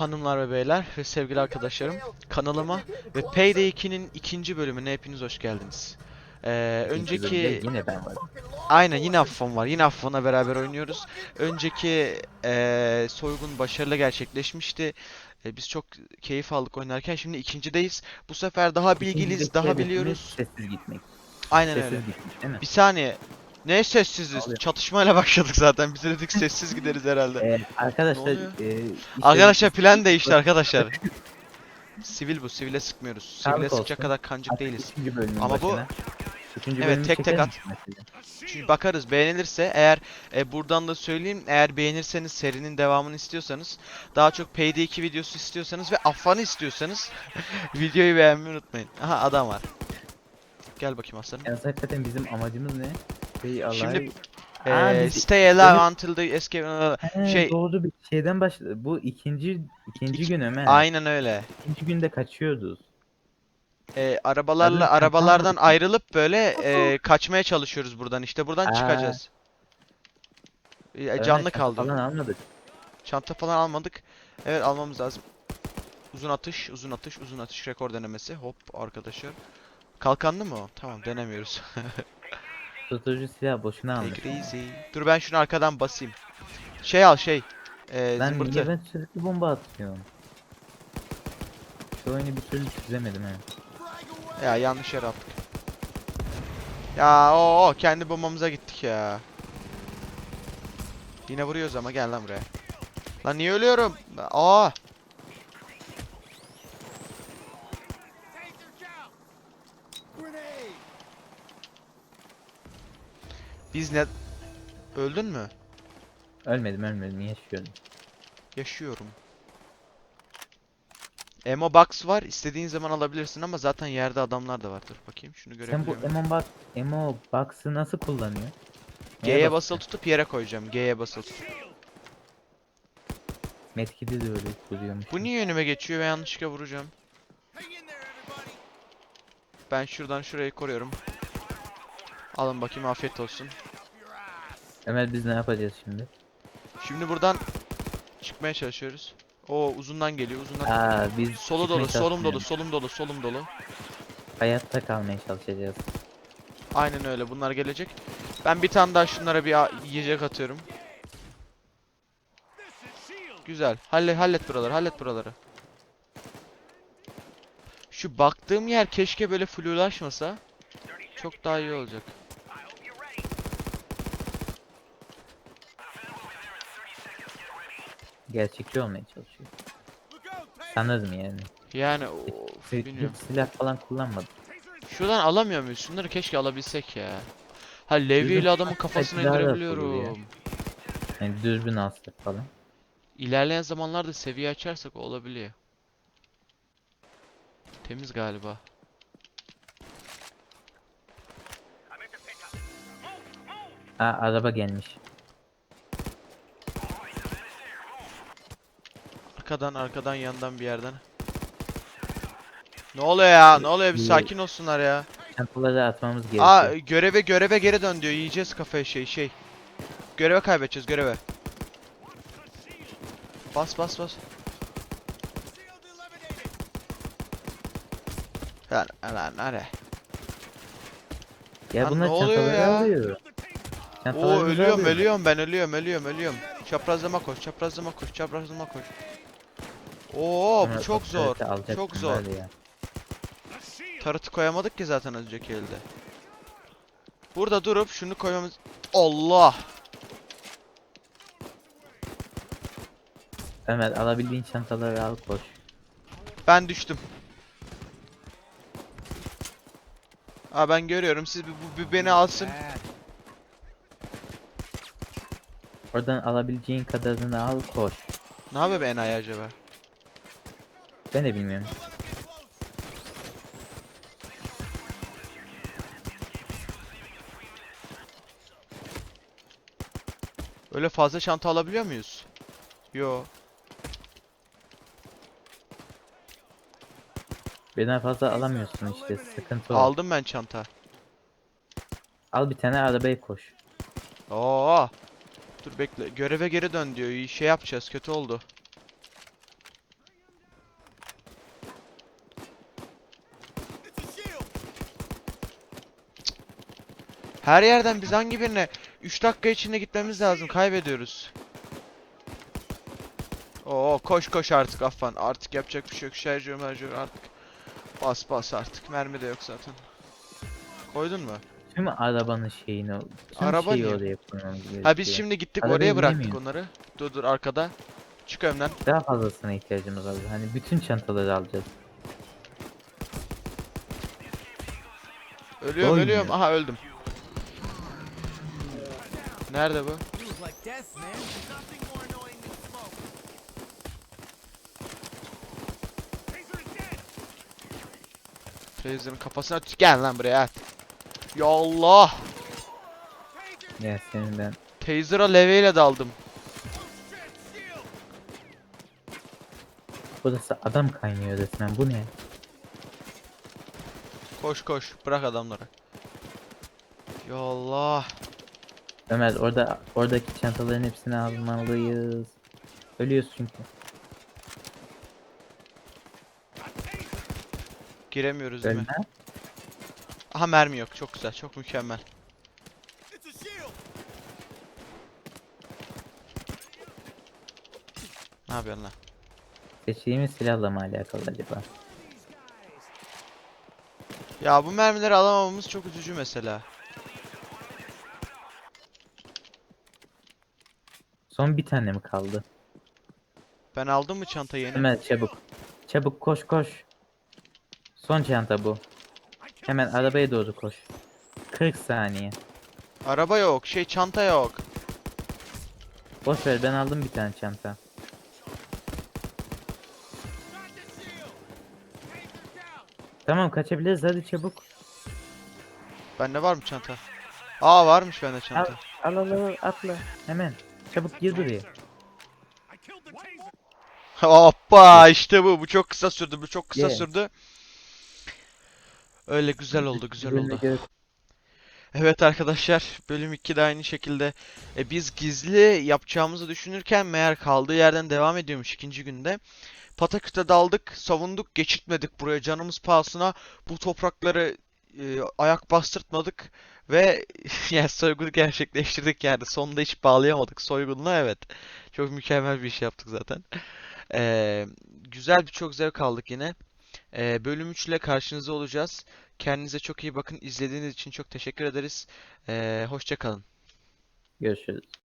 hanımlar ve beyler ve sevgili arkadaşlarım kanalıma ve Payday 2'nin ikinci bölümüne hepiniz hoş geldiniz. Ee, önceki yine ben varım. aynen yine Affan var yine Affan'la beraber oynuyoruz. Önceki ee, soygun başarılı gerçekleşmişti. Ee, biz çok keyif aldık oynarken şimdi ikincideyiz. Bu sefer daha bilgiliyiz daha biliyoruz. Sessiz gitmek. Aynen sessiz öyle. gitmek değil mi? Bir saniye. Ne sessiziz? Oluyor. Çatışmayla başladık zaten. Biz de dedik sessiz gideriz herhalde. Ee, arkadaşlar e, işte Arkadaşlar plan değişti arkadaşlar. Sivil bu, sivile sıkmıyoruz. Sivile Sağlık sıkacak olsun. kadar kancık artık değiliz. Ama bu- başına. İkinci Evet, tek tek at. mesela? Çünkü bakarız beğenilirse eğer e, buradan da söyleyeyim eğer beğenirseniz serinin devamını istiyorsanız daha çok Payday 2 videosu istiyorsanız ve Affan'ı istiyorsanız videoyu beğenmeyi unutmayın. Aha adam var. Gel bakayım aslanım. Yalnız hakikaten bizim amacımız ne? Şey, Allah'ı... Şimdi, Aa, Ee, biz- stay alive Benim- until the escape. He, şey- doğru bir şeyden başladı. Bu ikinci ikinci İki- gün Ömer. Aynen öyle. İkinci günde kaçıyorduk. Ee, arabalarla Zaten arabalardan kaçamadık. ayrılıp böyle e, kaçmaya çalışıyoruz buradan. İşte buradan Aa. çıkacağız. Ee, canlı kaldı. Falan almadık. Çanta falan almadık. Evet almamız lazım. Uzun atış, uzun atış, uzun atış rekor denemesi. Hop arkadaşlar. Kalkanlı mı o? Tamam denemiyoruz. Tutucu silah boşuna almış. Take it easy. Dur ben şunu arkadan basayım. Şey al şey. Ee, Lan zımbırtı. niye ben sürekli bomba atıyorum? Şu oyunu bir türlü çözemedim he. Ya yanlış yere attık. Ya o kendi bombamıza gittik ya. Yine vuruyoruz ama gel lan buraya. Lan niye ölüyorum? Aa. Biz ne... Öldün mü? Ölmedim ölmedim yaşıyorum. Yaşıyorum. Emo box var. istediğin zaman alabilirsin ama zaten yerde adamlar da var. Dur bakayım şunu Sen bu görebiliyor muyum? Emo Box, Emo Box'ı nasıl kullanıyor? Neye G'ye bas- basılı tutup yere koyacağım. G'ye basılı tutup. Medkit'i de öyle kuruyormuş. Bu niye önüme geçiyor ve yanlışlıkla vuracağım. Ben şuradan şurayı koruyorum. Alın bakayım afiyet olsun. Ömer biz ne yapacağız şimdi? Şimdi buradan çıkmaya çalışıyoruz. O uzundan geliyor uzundan. Aa biz Solu dolu, solum dolu, solum dolu, solum dolu. Hayatta kalmaya çalışacağız. Aynen öyle. Bunlar gelecek. Ben bir tane daha şunlara bir yiyecek atıyorum. Güzel. Halle hallet buraları, hallet buraları. Şu baktığım yer keşke böyle flulaşmasa. Çok daha iyi olacak. Gerçekçi olmaya çalışıyor. Sanırım yani. Yani of, bilmiyorum. silah falan kullanmadım. Şuradan alamıyor muyuz? Şunları keşke alabilsek ya. Ha levye ile adamın kafasına silahlar atılıyor indirebiliyorum. Yani dürbün alsak falan. İlerleyen zamanlarda seviye açarsak o olabiliyor. Temiz galiba. Aa araba gelmiş. Arkadan arkadan yandan bir yerden. Ne oluyor ya? Ne oluyor? Bir sakin olsunlar ya. Çantaları atmamız gerekiyor. Aa göreve göreve geri dön diyor. Yiyeceğiz kafaya şey şey. Göreve kaybedeceğiz göreve. Bas bas bas. Lan lan nere? ya Lan bunlar ne oluyor ya? alıyor. Oo ölüyorum alıyor. ölüyorum ben ölüyorum ölüyorum ölüyorum. Çaprazlama koş çaprazlama koş çaprazlama koş. Oo bu çok zor. Çok zor. Tarıtı koyamadık ki zaten önceki elde. Burada durup şunu koymamız... Allah! Ömer alabildiğin çantaları al koş. Ben düştüm. Aa ben görüyorum siz bir, bu- bir beni alsın. Oradan alabileceğin kadarını al koş. Ne yapıyor be enayi acaba? Ben de bilmiyorum. Öyle fazla çanta alabiliyor muyuz? Yo. Birden fazla alamıyorsun işte sıkıntı o. Aldım ben çanta. Al bir tane arabaya koş. Oo. Dur bekle. Göreve geri dön diyor. İyi Şey yapacağız. Kötü oldu. Her yerden biz hangi birine 3 dakika içinde gitmemiz lazım. Kaybediyoruz. Oo koş koş artık Affan. Artık yapacak bir şey yok. Şarjör merjör artık. Bas bas artık. Mermi de yok zaten. Koydun mu? Tüm arabanın şeyini, tüm Araba şeyi niye? oraya koymamız gerekiyor. Ha biz şimdi gittik Arabaya oraya bıraktık onları. Dur dur arkada. Çık önden. Daha fazlasına ihtiyacımız var. Hani bütün çantaları alacağız. Ölüyorum Doymuyor. ölüyorum. Aha öldüm. İs dead. Fraser'ın kafasına. Gel lan buraya. at. Ya Allah. Ya senin ben. Taser'a leveyle daldım. Burası adam kaynıyor resmen. Bu ne? Koş koş. Bırak adamları. Ya Allah. Ömer orada oradaki çantaların hepsini almalıyız. Ölüyoruz çünkü. Giremiyoruz değil mi? Ölme. Aha mermi yok. Çok güzel. Çok mükemmel. Ne yapıyorsun lan? Seçtiğimiz silahla mı alakalı acaba? Ya bu mermileri alamamamız çok üzücü mesela. Son bir tane mi kaldı? Ben aldım mı çantayı yeni? Ömer çabuk. Çabuk koş koş. Son çanta bu. Hemen arabaya doğru koş. 40 saniye. Araba yok. Şey çanta yok. Boş ver ben aldım bir tane çanta. Tamam kaçabiliriz hadi çabuk. Bende var mı çanta? Aa varmış bende Al çanta. al al, al atla. Hemen. Çabuk gir buraya. Hoppa işte bu. Bu çok kısa sürdü. Bu çok kısa Yeah. sürdü. Öyle güzel oldu, güzel oldu. Evet arkadaşlar, bölüm 2 de aynı şekilde. E, biz gizli yapacağımızı düşünürken meğer kaldığı yerden devam ediyormuş ikinci günde. Pataküte daldık, savunduk, geçirtmedik buraya canımız pahasına. Bu toprakları e, ayak bastırtmadık ve yani soygunu gerçekleştirdik yani. Sonunda hiç bağlayamadık soygununa evet. Çok mükemmel bir iş yaptık zaten. E, güzel bir çok zevk aldık yine. E, bölüm 3 ile karşınızda olacağız. Kendinize çok iyi bakın. İzlediğiniz için çok teşekkür ederiz. Ee, hoşça kalın. Görüşürüz.